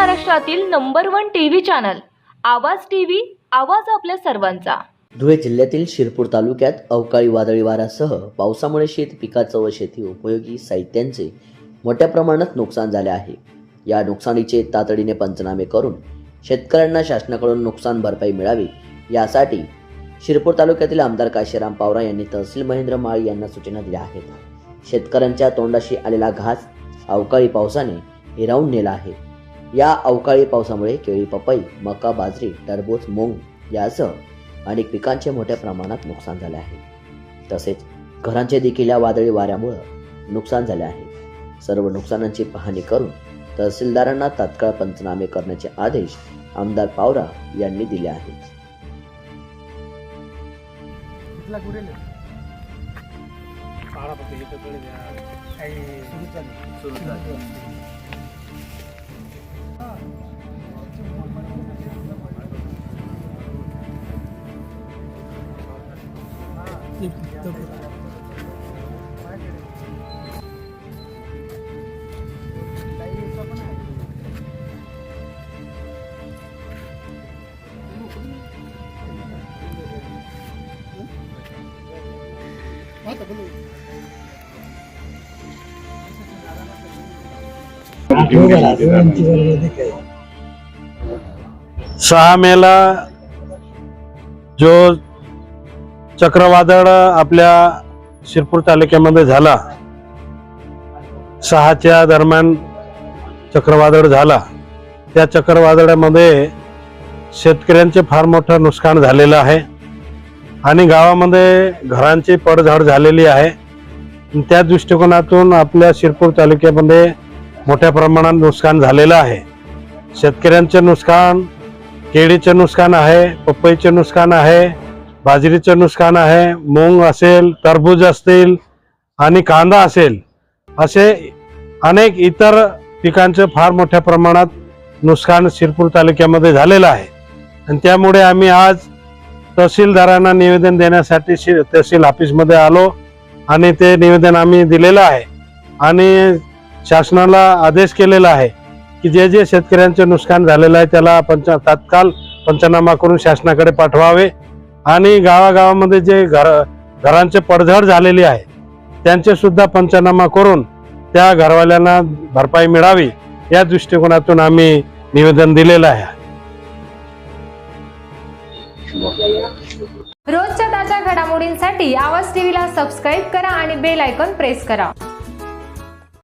महाराष्ट्रातील number one TV channel Awaaz TV आवाज आपल्या सर्वांचा. धुळे जिल्ह्यातील शिरपूर तालुक्यात अवकाळी वादळी वाऱ्यासह पावसामुळे शेत पिकाचं व शेती उपयोगी साहित्यांचे मोठ्या प्रमाणात नुकसान झाले आहे. या नुकसानीचे तातडीने पंचनामे करून शेतकऱ्यांना शासनाकडून नुकसान भरपाई मिळावी यासाठी शिरपूर तालुक्यातील आमदार काशीराम पावरा यांनी तहसील महेंद्र माळी यांना सूचना दिल्या आहेत. शेतकऱ्यांच्या तोंडाशी आलेला घास अवकाळी पावसाने हिरावून नेला आहे. या अवकाळी पावसामुळे केळी पपई मका बाजरी टरबूज मूग यासह अनेक पिकांचे मोठ्या प्रमाणात नुकसान झाले आहे. तसेच घरांचे देखील या वादळी वाऱ्यामुळं नुकसान झाले आहे. सर्व नुकसानांची पाहणी करून तहसीलदारांना तात्काळ पंचनामे करण्याचे आदेश आमदार पावरा यांनी दिले आहेत. सुरू झाली सहा मेला जो चक्रवादळ आपल्या शिरपूर तालुक्यामध्ये झाला. सहाच्या दरम्यान चक्रवादळ झाला. त्या चक्रवादळामध्ये शेतकऱ्यांचे फार मोठं नुकसान झालेलं आहे. आणि गावामध्ये घरांची पडझड झालेली आहे. त्या दृष्टिकोनातून आपल्या शिरपूर तालुक्यामध्ये मोठ्या प्रमाणात नुकसान झालेलं आहे. शेतकऱ्यांचे नुकसान केळीचे नुकसान आहे पपईचे नुकसान आहे बाजरीचं नुकसान आहे मूग असेल टरबूज असतील आणि कांदा असेल असे अनेक इतर पिकांचं फार मोठ्या प्रमाणात नुकसान शिरपूर तालुक्यामध्ये झालेलं आहे. आणि त्यामुळे आम्ही आज तहसीलदारांना निवेदन देण्यासाठी शि तहसील ऑफिसमध्ये आलो आणि ते निवेदन आम्ही दिलेलं आहे. आणि शासनाला आदेश केलेला आहे की जे जे शेतकऱ्यांचं नुकसान झालेलं आहे त्याला पंच तात्काळ पंचनामा करून शासनाकडे पाठवावे. आणि गावागावामध्ये जे घर घरांचे पडझड झालेली आहे त्यांचे सुद्धा पंचनामा करून त्या घरवाल्यांना भरपाई मिळावी या दृष्टिकोनातून आम्ही निवेदन दिलेलं आहे. रोजच्या ताज्या घडामोडींसाठी आवाज टीव्हीला सबस्क्राईब करा आणि बेल आयकॉन प्रेस करा.